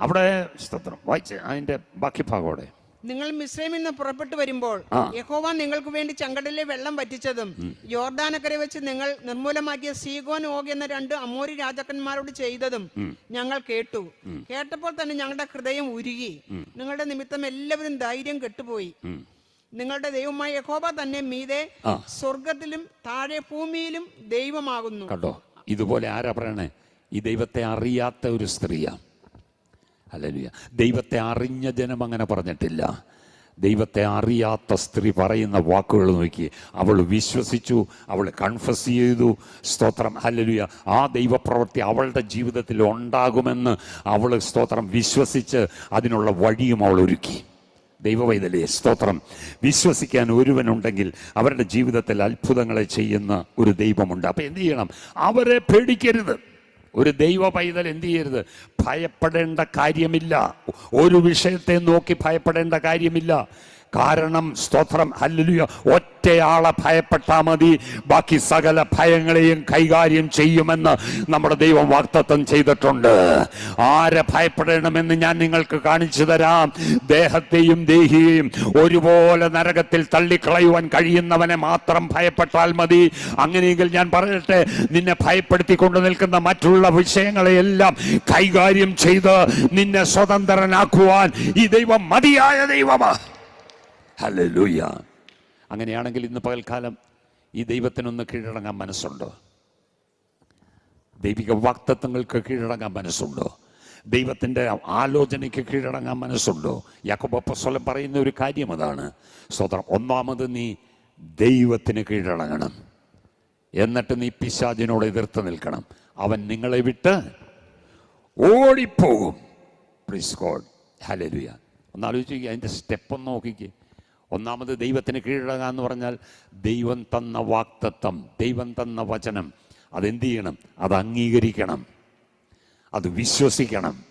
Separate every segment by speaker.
Speaker 1: അവിടെ സ്തോത്രം. വായിച്ച് അതിന്റെ ബാക്കി ഭാഗോടെ
Speaker 2: നിങ്ങൾ മിശ്രമിൽ നിന്ന് പുറപ്പെട്ടു വരുമ്പോൾ. യഹോവ നിങ്ങൾക്ക് വേണ്ടി ചങ്കടലിലെ വെള്ളം വറ്റിച്ചതും യോർദാനക്കരെ വെച്ച് നിങ്ങൾ നിർമൂലമാക്കിയ സീഗോൻ ഓഗ് എന്ന രണ്ട് അമോരി രാജാക്കന്മാരോട് ചെയ്തതും ഞങ്ങൾ കേട്ടു. കേട്ടപ്പോൾ തന്നെ ഞങ്ങളുടെ ഹൃദയം ഉരുകി. നിങ്ങളുടെ നിമിത്തം എല്ലാവരും ധൈര്യം കെട്ടുപോയി. നിങ്ങളുടെ ദൈവമായ യഹോബ തന്നെ മീതെ. സ്വർഗത്തിലും താഴെ ഭൂമിയിലും ദൈവമാകുന്നു.
Speaker 1: കണ്ടോ? ഇതുപോലെ ആരാ പറയണേ? ഈ ദൈവത്തെ അറിയാത്ത ഒരു സ്ത്രീയാ. അല്ലല്ല ദൈവത്തെ അറിഞ്ഞ ജനം അങ്ങനെ പറഞ്ഞിട്ടില്ല. ദൈവത്തെ അറിയാത്ത സ്ത്രീ പറയുന്ന വാക്കുകൾ നോക്കി അവൾ വിശ്വസിച്ചു അവൾ കൺഫസ് ചെയ്തു. സ്തോത്രം ഹല്ലേലൂയ. ആ ദൈവപ്രവൃത്തി അവളുടെ ജീവിതത്തിൽ ഉണ്ടാകുമെന്ന് അവൾ സ്തോത്രം വിശ്വസിച്ച് അതിനുള്ള വഴിയും അവൾ ഒരുക്കി. ദൈവവൈതലേ സ്തോത്രം. വിശ്വസിക്കാൻ ഒരുവനുണ്ടെങ്കിൽ അവരുടെ ജീവിതത്തിൽ അത്ഭുതങ്ങളെ ചെയ്യുന്ന ഒരു ദൈവമുണ്ട്. അപ്പൊ എന്ത് ചെയ്യണം? അവരെ പേടിക്കരുത്. ഒരു ദൈവ പൈതൽ എന്ത് ചെയ്യരുത്? ഭയപ്പെടേണ്ട കാര്യമില്ല. ഒരു വിഷയത്തെ നോക്കി ഭയപ്പെടേണ്ട കാര്യമില്ല. കാരണം സ്തോത്രം ഹല്ലുലിയ. ഒറ്റയാളെ ഭയപ്പെട്ടാൽ മതി. ബാക്കി സകല ഭയങ്ങളെയും കൈകാര്യം ചെയ്യുമെന്ന് നമ്മുടെ ദൈവം വാക്തത്വം ചെയ്തിട്ടുണ്ട്. ആരെ ഭയപ്പെടണമെന്ന് ഞാൻ നിങ്ങൾക്ക് കാണിച്ചു തരാം. ദേഹത്തെയും ദേഹിയെയും ഒരുപോലെ നരകത്തിൽ തള്ളിക്കളയുവാൻ കഴിയുന്നവനെ മാത്രം ഭയപ്പെട്ടാൽ മതി. അങ്ങനെയെങ്കിൽ ഞാൻ പറയട്ടെ നിന്നെ ഭയപ്പെടുത്തി ഭയപ്പെടുത്തിക്കൊണ്ട് നിൽക്കുന്ന മറ്റുള്ള വിഷയങ്ങളെയെല്ലാം കൈകാര്യം ചെയ്ത് നിന്നെ സ്വതന്ത്രനാക്കുവാൻ ഈ ദൈവം മതിയായ ദൈവമാണ് ഹല്ലേലൂയ അങ്ങനെയാണെങ്കിൽ ഇന്ന് പകൽക്കാലം ഈ ദൈവത്തിനൊന്ന് കീഴടങ്ങാൻ മനസ്സുണ്ടോ? ദൈവിക വാക്തത്വങ്ങൾക്ക് കീഴടങ്ങാൻ മനസ്സുണ്ടോ? ദൈവത്തിന്റെ ആലോചനയ്ക്ക് കീഴടങ്ങാൻ മനസ്സുണ്ടോ? യാക്കോബപ്പസ്വലം പറയുന്ന ഒരു കാര്യം അതാണ്. സ്വതന്ത്രം ഒന്നാമത് നീ ദൈവത്തിന് കീഴടങ്ങണം. എന്നിട്ട് നീ പിശാചിനോട് എതിർത്ത് നിൽക്കണം. അവൻ നിങ്ങളെ വിട്ട് ഓടിപ്പോകും. പ്ലീസ് ഗോഡ് ഹലലുയ ഒന്ന് ആലോചിക്കുക അതിന്റെ സ്റ്റെപ്പ് ഒന്ന് നോക്കിക്കേ. ഒന്നാമത് ദൈവത്തിന് കീഴടങ്ങുക എന്ന് പറഞ്ഞാൽ ദൈവം തന്ന വാക്തത്വം ദൈവം തന്ന വചനം. അതെന്ത് ചെയ്യണം? അത് അംഗീകരിക്കണം. അത് വിശ്വസിക്കണം.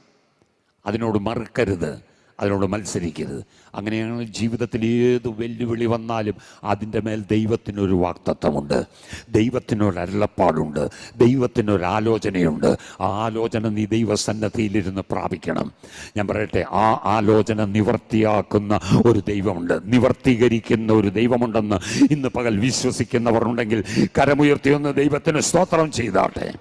Speaker 1: അതിനോട് മറുക്കരുത്. അതിനോട് മത്സരിക്കരുത്. അങ്ങനെയാണ് ജീവിതത്തിൽ ഏത് വെല്ലുവിളി വന്നാലും അതിന്റെ മേൽ ദൈവത്തിനൊരു വാക്തത്വമുണ്ട്. ദൈവത്തിനൊരു അരുളപ്പാടുണ്ട്. ദൈവത്തിനൊരു ആലോചനയുണ്ട്. ആ ആലോചന നീ ദൈവസന്നദ്ധിയിലിരുന്ന് പ്രാപിക്കണം. ഞാൻ പറയട്ടെ ആ ആലോചന നിവർത്തിയാക്കുന്ന ഒരു ദൈവമുണ്ട്. നിവർത്തീകരിക്കുന്ന ഒരു ദൈവമുണ്ടെന്ന് ഇന്ന് പകൽ വിശ്വസിക്കുന്നവർ ഉണ്ടെങ്കിൽ കരമുയർത്തിയൊന്ന് ദൈവത്തിന് സ്തോത്രം ചെയ്താട്ടെ.